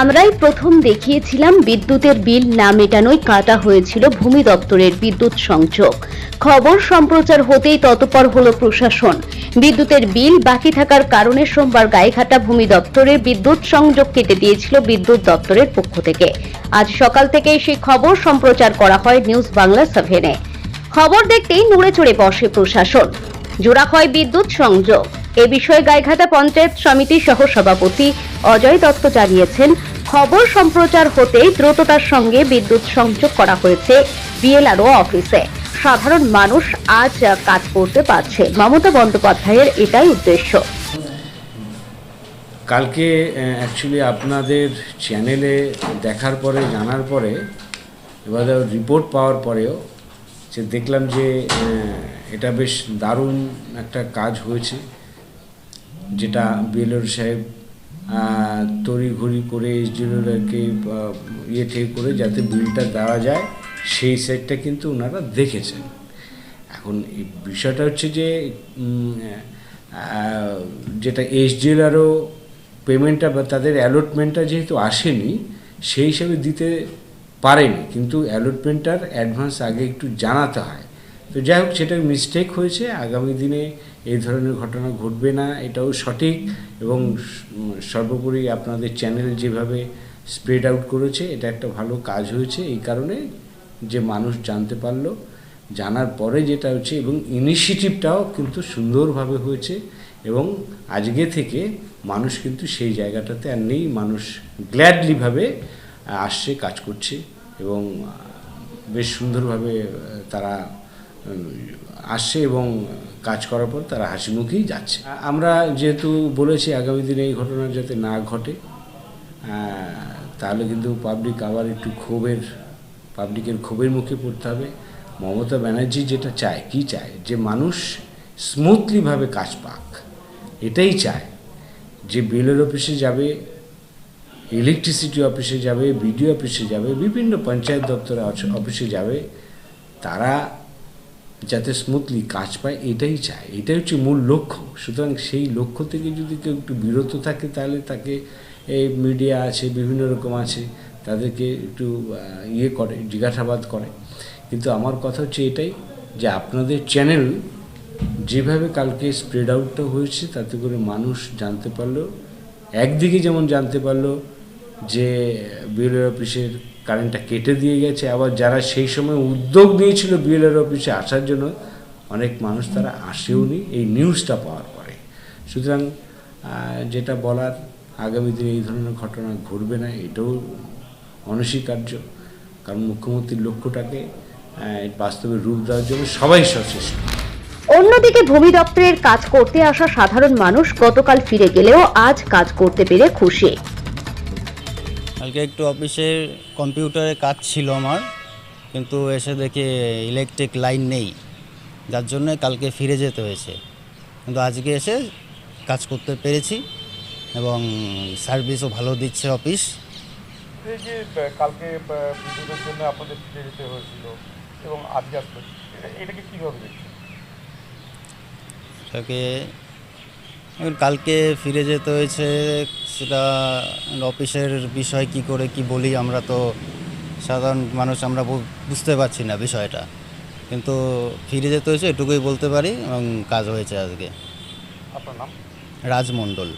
আমরাই প্রথম দেখিয়েছিলাম বিদ্যুতের বিল না মেটানোই কাটা হয়েছিল ভূমি দপ্তরের বিদ্যুৎ সংযোগ। খবর সম্প্রচার হতেই তৎপর হলো প্রশাসন। বিদ্যুতের বিল বাকি থাকার কারণে সোমবার গায়েঘাটা ভূমি দপ্তরের বিদ্যুৎ সংযোগ কেটে দিয়েছিল বিদ্যুৎ দপ্তরের পক্ষ থেকে। আজ সকাল থেকেই সেই খবর সম্প্রচার করা হয় নিউজ বাংলা সেভেনে। খবর দেখতেই নড়ে চড়ে বসে প্রশাসন। জোড়া হয় বিদ্যুৎ সংযোগ। এ বিষয়ে গাইঘাটা পঞ্চায়েত সমিতির সহ সভাপতি অজয় দত্ত জানিয়েছেন, খবর সম্প্রচার হতেই দ্রুততার সঙ্গে বিদ্যুৎ সংযোগ করা হয়েছে বিএলআরও অফিসে। সাধারণ মানুষ আজ কাজ করতে পারছে। মমতা বন্দ্যোপাধ্যায়ের এটাই উদ্দেশ্য। কালকে অ্যাকচুয়ালি আপনাদের চ্যানেলে দেখার পরে, জানার পরে, এবার রিপোর্ট পাওয়ার পরেও যে দেখলাম যে এটা বেশ দারুণ একটা কাজ হয়েছে। যেটা বিএলওর সাহেব তড়িঘড়ি করে এসডিওকে ইয়ে ঠিক করে যাতে বিলটা দেওয়া যায়, সেই সেটটা কিন্তু ওনারা দেখেছেন। এখন এই বিষয়টা হচ্ছে যে যেটা এসডিএলআরও পেমেন্টটা বা তাদের অ্যালটমেন্টটা যেহেতু আসেনি, সেই হিসাবে দিতে পারেনি। কিন্তু অ্যালটমেন্টটার অ্যাডভান্স আগে একটু জানাতে হয়। তো যাই হোক সেটা মিস্টেক হয়েছে। আগামী দিনে এই ধরনের ঘটনা ঘটবে না, এটাও সঠিক এবং সর্বোপরি আপনাদের চ্যানেল যেভাবে স্প্রেড আউট করেছে, এটা একটা ভালো কাজ হয়েছে। এই কারণে যে মানুষ জানতে পারল, জানার পরে যেটা হচ্ছে এবং ইনিশিয়েটিভটাও কিন্তু সুন্দরভাবে হয়েছে এবং আজকে থেকে মানুষ কিন্তু সেই জায়গাটাতে আর নেই, মানুষ গ্ল্যাডলিভাবে আসছে, কাজ করছে এবং বেশ সুন্দরভাবে তারা আসছে এবং কাজ করার পর তারা হাসি মুখেই যাচ্ছে। আমরা যেহেতু বলেছি আগামী দিনে এই ঘটনা যাতে না ঘটে তাহলে কিন্তু পাবলিক আবার একটু ক্ষোভের পাবলিকের ক্ষোভের মুখে পড়তে হবে। মমতা ব্যানার্জি যেটা চায়, কি চায়? যে মানুষ স্মুথলিভাবে কাজ পাক। এটাই চায় যে বিলের অফিসে যাবে ইলেকট্রিসিটি অফিসে যাবে, বিডিও অফিসে যাবে, বিভিন্ন পঞ্চায়েত দপ্তরে অফিসে যাবে, তারা যাতে স্মুথলি কাজ পায়, এটাই চায়। এটাই হচ্ছে মূল লক্ষ্য। সুতরাং সেই লক্ষ্য থেকে যদি কেউ একটু বিরত থাকে, তাহলে তাকে এই মিডিয়া আছে, বিভিন্ন রকম আছে, তাদেরকে একটু ইয়ে করে, জিজ্ঞাসাবাদ করে। কিন্তু আমার কথা হচ্ছে এটাই যে আপনাদের চ্যানেল যেভাবে কালকে স্প্রেড আউটটা হয়েছে, তাতে করে মানুষ জানতে পারল। একদিকে যেমন জানতে পারল যে বিএলআর অফিসের কারেন্টটা কেটে দিয়ে গেছে। আবার যারা সেই সময় উদ্যোগ নিয়েছিল বিএলআর অফিসে আসার জন্য, অনেক মানুষ তারা আসেওনি এই নিউজটা পাওয়ার পরে। সুতরাং যেটা বলার, আগামী দিনে এই ধরনের ঘটনা ঘটবে না, এটাও অনস্বীকার্য। কারণ মুখ্যমন্ত্রীর লক্ষ্যটাকে বাস্তবে রূপ দেওয়ার জন্য সবাই সচেষ্ট। অন্যদিকে ভূমি দপ্তরের কাজ করতে আসা সাধারণ মানুষ গতকাল ফিরে গেলেও আজ কাজ করতে পেরে খুশি। কালকে একটু অফিসের কম্পিউটারে কাজ ছিল আমার কিন্তু এসে দেখে ইলেকট্রিক লাইন নেই যার জন্য কালকে ফিরে যেতে হয়েছে। কিন্তু আজকে এসে কাজ করতে পেরেছি এবং সার্ভিসও ভালো দিচ্ছে অফিস এই যে কালকে বিদ্যুতের জন্য আপনাদের ফিরে যেতে হয়েছিল এবং আজকে এটাকে কীভাবে দেখছেন? সেটাকে এখন কালকে ফিরে যেতে হয়েছে সেটা অফিসের বিষয় কি করে কি বলি আমরা তো সাধারণ মানুষ আমরা বুঝতে পারছি না বিষয়টা। কিন্তু ফিরে যেতে হয়েছে এটুকুই বলতে পারি এবং কাজ হয়েছে আজকে। আপনার নাম? রাজমণ্ডল